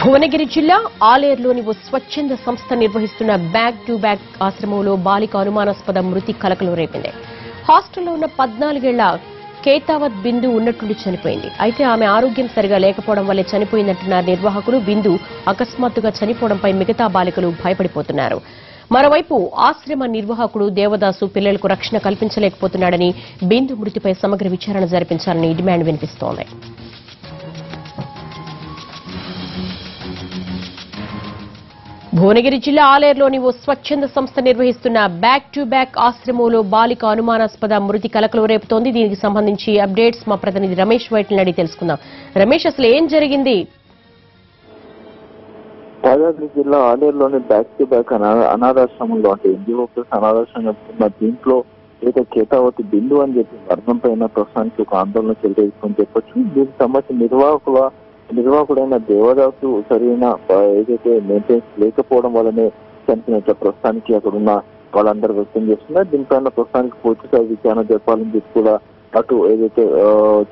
భువనగిరి జిల్లా ఆలేరులోని ఓ స్వచ్ఛంద సంస్థ నిర్వహిస్తున్న బ్యాక్ టు బ్యాక్ ఆశ్రమంలో బాలిక అనుమానాస్పద మృతి కలకలం రేపింది. హాస్టల్లో ఉన్న పద్నాలుగేళ్ళ కేతావత్ బిందు ఉన్నట్టుండి చనిపోయింది. అయితే ఆమె ఆరోగ్యం సరిగా లేకపోవడం వల్లే చనిపోయిందంటున్నారు నిర్వాహకులు బిందు అకస్మాత్తుగా చనిపోవడంపై మిగతా బాలికలు భయపడిపోతున్నారు. మరోవైపు ఆశ్రమ నిర్వాహకుడు దేవదాసు పిల్లలకు రక్షణ కల్పించలేకపోతున్నాడని బిందు మృతిపై సమగ్ర విచారణ జరిపించాలని డిమాండ్ వినిపిస్తోంది. భువనగిరి జిల్లా ఆలేరులోని ఓ స్వచ్ఛంద సంస్థ నిర్వహిస్తున్న బ్యాక్ టు బ్యాక్ ఆశ్రమంలో బాలిక అనుమానాస్పద మృతి కలకలు రేపుతోంది. దీనికి సంబంధించి అప్డేట్స్ మా ప్రతినిధి రమేష్ వైట్ని అడిగి తెలుసుకుందాం. రమేష్ అసలు ఏం జరిగింది? యాదాద్రి జిల్లా ఆలేరులోని బ్యాక్ టు బ్యాక్ అనాథాశ్రమంలో అంటే ఎన్జిఓ ప్లస్ అనాథాశ్రమం చెప్తున్న దీంట్లో ఏదో కేతావతి బిందు అని చెప్పి వర్గం పైన ప్రస్తుతానికి ఒక ఆందోళన చెలరేసుకొని చెప్పొచ్చు. దీనికి సంబంధించి నిర్వాహకుల నిర్వాహకుడైన దేవదాసు సరైన ఏదైతే మెయింటెన్స్ లేకపోవడం వల్లనే చనిపోయినట్లు ప్రస్తుతానికి అక్కడ ఉన్న వాళ్ళందరూ వ్యక్తం చేస్తున్నారు. దీనిపైన ప్రస్తుతానికి పూర్తి స్థాయి విచారణ జరపాలని చెప్పి కూడా అటు ఏదైతే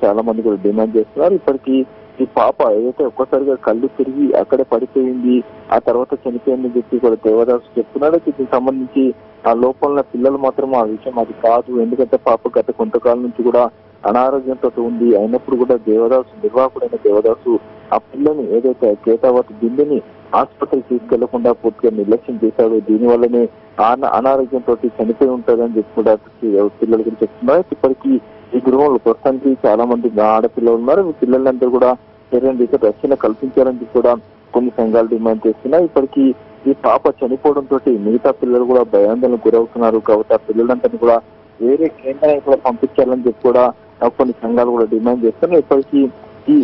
చాలా మంది కూడా డిమాండ్ చేస్తున్నారు. ఇప్పటికీ ఈ పాప ఏదైతే ఒక్కసారిగా కళ్ళు తిరిగి అక్కడే పడిపోయింది ఆ తర్వాత చనిపోయిందని చెప్పి కూడా దేవదాసు చెప్తున్నాడు దీనికి సంబంధించి ఆ లోపల పిల్లలు మాత్రం ఆ విషయం అది కాదు. ఎందుకంటే పాప గత కొంతకాలం నుంచి కూడా అనారోగ్యంతో ఉంది. అయినప్పుడు కూడా దేవదాసు నిర్వాహకుడైన దేవదాసు ఆ పిల్లని ఏదైతే కేటావతి బిందుని ఆసుపత్రికి తీసుకెళ్ళకుండా పూర్తిగా నిర్లక్ష్యం చేశాడు దీని వల్లనే అనారోగ్యంతో చనిపోయి ఉంటుందని చెప్పి కూడా పిల్లలు గురించి చెప్తున్నారు. ఇప్పటికీ ఈ గృహంలో ప్రస్తుతానికి చాలా మంది ఆడపిల్లలు ఉన్నారు. పిల్లలందరూ కూడా చర్యలు రీతి రక్షణ కల్పించాలని చెప్పి కూడా కొన్ని సంఘాలు డిమాండ్ చేస్తున్నాయి. ఇప్పటికీ ఈ పాప చనిపోవడం తోటి మిగతా పిల్లలు కూడా భయాందోళనకు గురవుతున్నారు. కాబట్టి ఆ పిల్లలందరినీ కూడా వేరే కేంద్రానికి కూడా పంపించాలని చెప్పి కూడా కొన్ని సంఘాలు కూడా డిమాండ్ చేస్తున్నాయి ఇప్పటికీ ఈ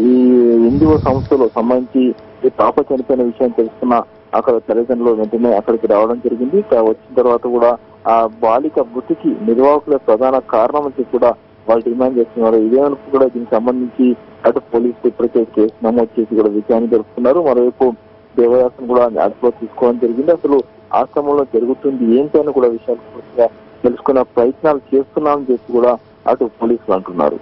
ఎన్జిఓ సంస్థలో సంబంధించి ఈ పాప చనిపోయిన విషయం తెలుసుకున్న అక్కడ తల్లిదండ్రులు వెంటనే అక్కడికి రావడం జరిగింది. వచ్చిన తర్వాత కూడా ఆ బాలిక మృతికి నిర్వాహకుల ప్రధాన కారణం అని కూడా వాళ్ళు డిమాండ్ చేస్తున్నారు. ఇదేమనుకు కూడా దీనికి సంబంధించి అటు పోలీసులు ఇప్పటికే కేసు నమోదు చేసి కూడా విచారణ జరుపుతున్నారు మరోవైపు దేవదాసం కూడా అదుపులో తీసుకోవడం జరిగింది. అసలు ఆశ్రమంలో జరుగుతుంది ఏంటి అని కూడా విషయాలు తెలుసుకున్న తెలుసుకునే ప్రయత్నాలు చేస్తున్నామని చెప్పి కూడా అటు పోలీసులు అంటున్నారు.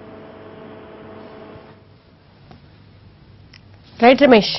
రైట్ రమేష్.